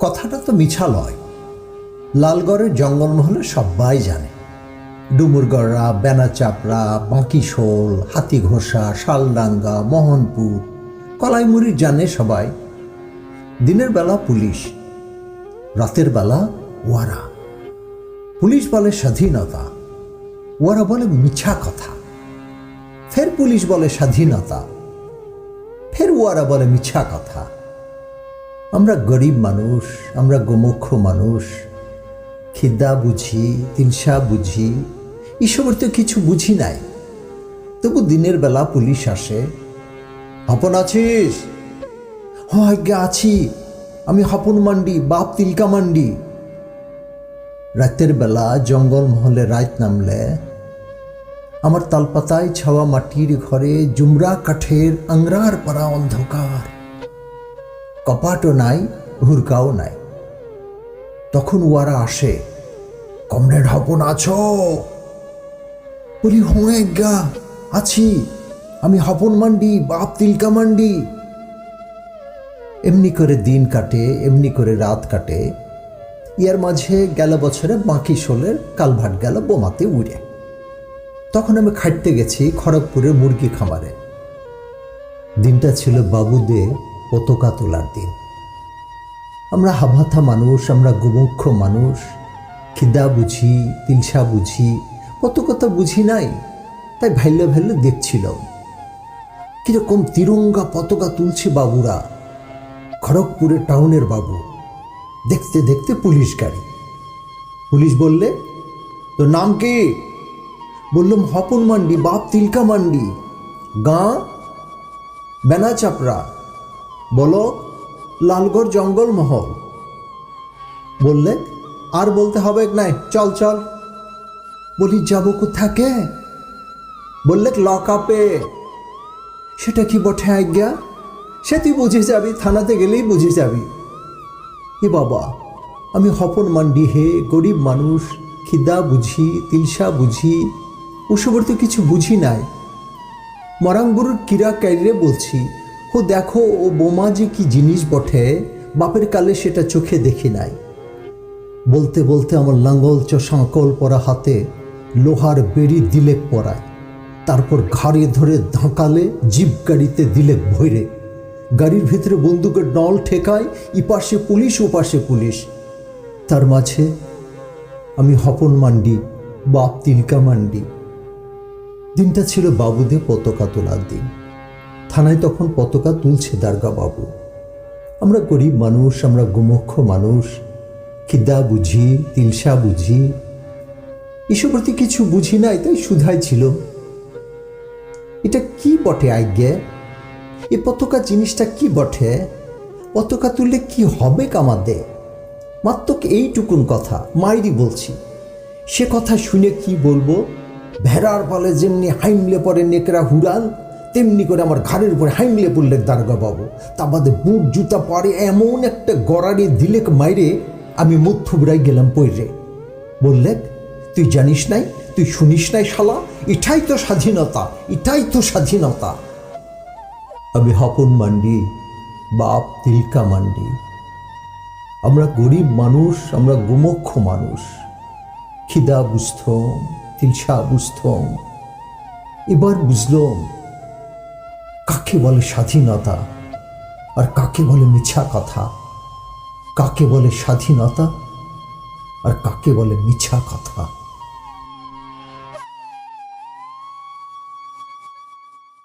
কথাটা তো মিছা লয় লালগড়ের জঙ্গলমহলে সবাই জানে। ডুমুরগড়রা বেনাচাপড়া বাঁকিশোল, হাতিঘোষা, শালডাঙ্গা, মোহনপুর কলাইমুড়ি জানে সবাই। দিনের বেলা পুলিশ, রাতের বেলা ওয়ারা। পুলিশ বলে স্বাধীনতা, ওয়ারা বলে মিছা কথা। ফের পুলিশ বলে স্বাধীনতা, ফের ওয়ারা বলে মিছা কথা। আমরা গরিব মানুষ, আমরা গোমুখ মানুষ। খিদা বুঝি তিলসা বুঝি, এসবের তো কিছু বুঝি নাই। তবু দিনের বেলা পুলিশ আসে। হপন আছিস? হ্যাঁ আজ্ঞা আছি। আমি হপন মান্ডি, বাপ তিলকা মান্ডি। রাতের বেলা জঙ্গল মহলে রাত নামলে, আমার তালপাতায় ছাওয়া মাটির ঘরে জুমরা কাঠের আংরার পাড়া অন্ধকার। কপাটও নাই, হুরকাও নাই। তখন ওয়ারা আসে, কমরেড হপন আছো? বলি, হুঁ গা আছি। আমি হপন মান্ডি, বাপ তিলকা মান্ডি। এমনি করে দিন কাটে, এমনি করে রাত কাটে। ইয়ার মাঝে গেল বছরে বাঁকি শোলের কালভাট গেল বোমাতে উড়ে। তখন আমি খাটতে গেছি খড়গপুরের মুরগি খামারে। দিনটা ছিল বাবুদে পতাকা তোলার দিন। আমরা হাভাথা মানুষ, আমরা গোমুখ্য মানুষ, খিদা বুঝি, তিলসা বুঝি কত কথা বুঝি নাই, তাই ভাইলে ভাইলে দেখছিলাম। কীরকম তিরঙ্গা পতাকা তুলছে বাবুরা খড়গপুরের টাউনের বাবু। দেখতে দেখতে পুলিশ গাড়ি। পুলিশ বললে তো নাম কি? বললাম, হপন মান্ডি, বাপ তিলকা মান্ডি, গাঁ বেনা চাপড়া। বলো, লালগড় জঙ্গল মহল। বললে, আর বলতে হবে নাই, চল চল। বলি, যাব কোথাকে? বললে লক আপে সেটা কি বটে আজ্ঞা? সে তুই বুঝে যাবি, থানাতে গেলেই বুঝে যাবি। এ বাবা, আমি হপন মান্ডি হে, গরিব মানুষ, খিদা বুঝি, তিলসা বুঝি ওসবের তো কিছু বুঝি নাই। মরাঙ্গুরুর কিরা কাইরে বলছি ও দেখো, ও বোমা যে কি জিনিস বটে, বাপের কালে সেটা চোখে দেখি নাই। বলতে বলতে আমার লাঙ্গল চশাঁকল পরা হাতে লোহার বেড়ি দিলেক পরায়। তারপর ঘাড়ে ধরে ধাঁকালে জিপ গাড়িতে দিলেক ভৈরে। গাড়ির ভিতরে বন্দুকের নল ঠেকায় ইপাশে পুলিশ, ওপাশে পুলিশ। তার মাঝে আমি হপন মান্ডি বাপ তিলকা মান্ডি। দিনটা ছিল বাবুদে পতাকা তোলার দিন। থানায় তখন পতাকা তুলছে দারগা বাবু আমরা গরিব মানুষ, আমরা গোমক্ষ মানুষ, খিদা বুঝি, তিলসা বুঝি। এসব প্রতি কিছু বুঝি নাই তাই সুধাই ছিল। এটা কি বটে আজ্ঞে এ পতাকা জিনিসটা কি বটে? পতাকা তুললে কি হবে কামাদে? মাত্র এইটুকুন কথা, মাইরি বলছি। সে কথা শুনে কি বলব? ভেড়ার পালে যেমনি হাইমলে পরে নেকড়া হুড়াল তেমনি করে আমার ঘাড়ের উপরে হাইমলে পড়লে দারগা বাবু। তা বাদে বুট, জুতা পারে এমন একটা গড়াড়ি দিলেক মাইরে আমি মুখ থুবড়াই গেলাম পইরে বললে, তুই জানিস নাই, তুই শুনিস নাই শালা? এটাই তো স্বাধীনতা এটাই তো স্বাধীনতা। আমি হপন মান্ডি, বাপ তিলকা মান্ডি। আমরা গরিব মানুষ, আমরা গোমক্ষ মানুষ। খিদা বুঝতম, তিলসা বুঝতম। এবার বুঝলাম কাকে বলে স্বাধীনতা আর কাকে বলে মিছা কথা? কাকে বলে স্বাধীনতা আর কাকে বলে মিছা কথা?